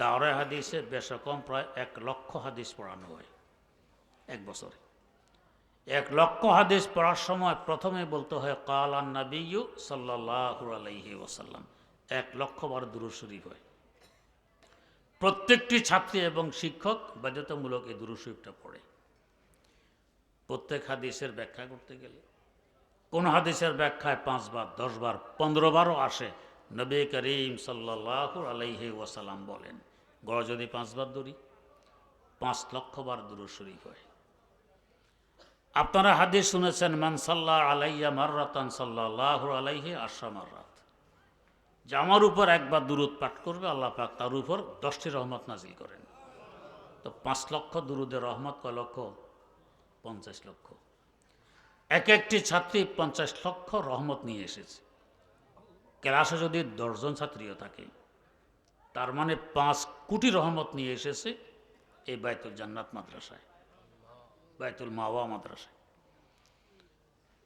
তাওরা হাদিসে বেশ কম প্রায় এক লক্ষ হাদিস পড়ানো হয়, এক বছরে। এক লক্ষ হাদিস পড়ার সময় প্রথমে বলতে হয়, কাল আন্নাবিউ সাল্লাহ আলাইহি ওসাল্লাম এক লক্ষ বার শরীফ হয়। প্রত্যেকটি ছাত্রী এবং শিক্ষক বাধ্যতামূলক এই দুরু পড়ে। প্রত্যেক হাদিসের ব্যাখ্যা করতে গেলে, কোন হাদিসের ব্যাখ্যায় পাঁচবার দশবার পনেরো বারও আসে, নবী করিম সাল্লাহ আলাইহি ওয়াসাল্লাম বলেন। গড় যদি পাঁচবার দূরি পাঁচ লক্ষ বার দূর শরীফ হয়। আপনারা হাদিস শুনেছেন, মান সাল্লাহ আলাইয়া মার্রাতান সাল্লাহ আলাইহি আশা মার্রাত। যে আমার উপর একবার দূরত পাঠ করবে, আল্লাহ পাক তার উপর দশটি রহমত নাজিল করেন। তো পাঁচ লক্ষ দুরুদের রহমত কয় লক্ষ? পঞ্চাশ লক্ষ। এক একটি ছাত্রী পঞ্চাশ লক্ষ রহমত নিয়ে এসেছে। ক্লাসে যদি দশজন ছাত্রীও থাকে তার মানে পাঁচ কোটি রহমত নিয়ে এসেছে এই বাইতুল জান্নাত মাদ্রাসায়, বাইতুল মাওয়া মাদ্রাসায়।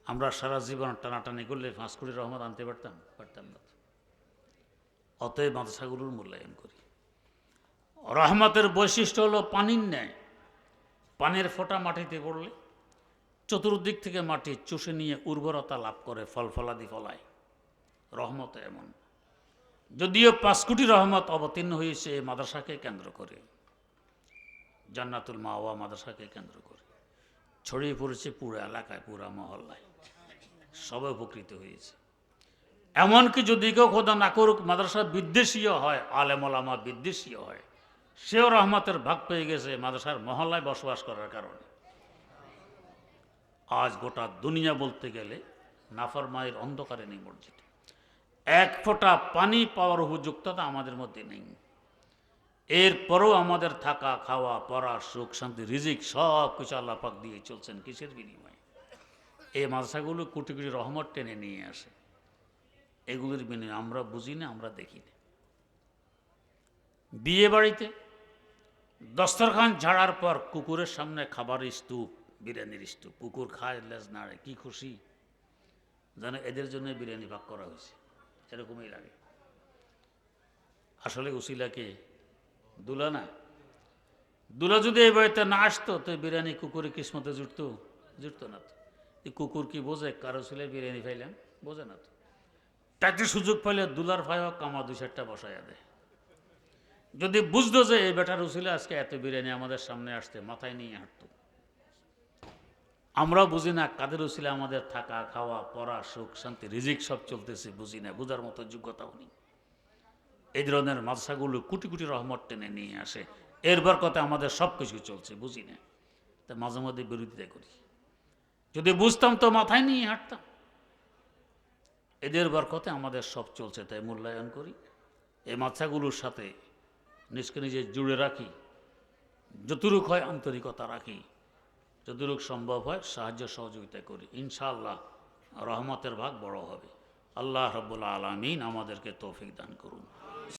আমরা সারা জীবন টানাটানি করলে পাঁচ কোটি রহমত আনতে পারতাম? পারতাম না অতএব মাদ্রাসাগুলোর মূল্যায়ন করি। রহমতের বৈশিষ্ট্য হলো পানির ন্যায়। পানির ফোঁটা মাটিতে পড়লে চতুর্দিক থেকে মাটি চুষে নিয়ে উর্বরতা লাভ করে ফল ফলাদি ফলায়। রহমত এমন। যদিও পাঁচ কোটি রহমত অবতীর্ণ হয়েছে মাদ্রাসাকে কেন্দ্র করে, জান্নাতুল মাওয়া মাদ্রাসাকে কেন্দ্র করে। ছড়িয়ে পড়েছে পুরো এলাকায়, পুরা মহল্লায়। সবাই উপকৃত হয়েছে। এমনকি যদি কেউ খোদা না করুক, মাদ্রাসা বিদ্বেষীয় হয় আলেমলামা বিদ্বেষীয় হয়, সেও রহমতের ভাগ পেয়ে গেছে মাদ্রাসার মহল্লায় বসবাস করার কারণে। আজ গোটা দুনিয়া বলতে গেলে নাফরমায়ের অন্ধকারে নিমজ্জিত। এক ফোঁটা পানি পাওয়ার উপযুক্ততা আমাদের মধ্যে নেই। এরপরেও আমাদের থাকা, খাওয়া, পড়া, সুখ, শান্তি, রিজিক সব কিছু আল্লাহ পাক দিয়ে চলছেন কিসের বিনিময়ে? এই মাদ্রাসাগুলো কোটি কোটি রহমত টেনে নিয়ে আসে। এগুলোর বিনিময়ে আমরা বুঝি না, আমরা দেখি না। বিয়ে বাড়িতে দস্তরখান ঝাড়ার পর কুকুরের সামনে খাবারের স্তূপ, বিরিয়ানির স্তূপ। কুকুর খায়, লেজ নাড়ে, কি খুশি। যেন এদের জন্য বিরিয়ানি ভাগ করা হয়েছে। এরকমই লাগে। আসলে উসিলাকে দুলা না? দুলা যদি এই বাড়িতে না আসতো, তো বিরিয়ানি কুকুরের কিসমতে জুটতো? জুটতো না তো। এই কুকুর কি বোঝে? কারও ছেলে বিরিয়ানি খাইলাম বোঝে না তো। তাকে সুযোগ পাইলে দুলার ভাইও কামা দুই চারটা বসাইয়া দেয়। যদি বুঝতো যে এই বেটার উচিলে আজকে এত বিরিয়ানি আমাদের সামনে আসতে মাথায় নিয়ে হাঁটতো। আমরা বুঝি না কাদের উচিলে আমাদের থাকা, খাওয়া, পড়া, সুখ, শান্তি, রিজিক সব চলতেছে, বুঝি না, বুঝার মতো যোগ্যতাও নেই। এই ধরনের মাদ্রাসাগুলো কোটি কোটি রহমত টেনে নিয়ে আসে। এরবার কথা আমাদের সব কিছু চলছে, বুঝি না। তা মাঝে মাঝে বিরোধিতা করি। যদি বুঝতাম তো মাথায় নিয়ে হাঁটতাম। এদের বরকতে আমাদের সব চলছে, তাই মূল্যায়ন করি। এই মাছাগুলোর সাথে নিজকে নিজে জুড়ে রাখি, যতটুক হয় আন্তরিকতা রাখি। যতটুক সম্ভব হয় সাহায্য সহযোগিতা করি। ইনশাআল্লাহ রহমতের ভাগ বড় হবে। আল্লাহ রব্বুল আলমিন আমাদেরকে তৌফিক দান করুন।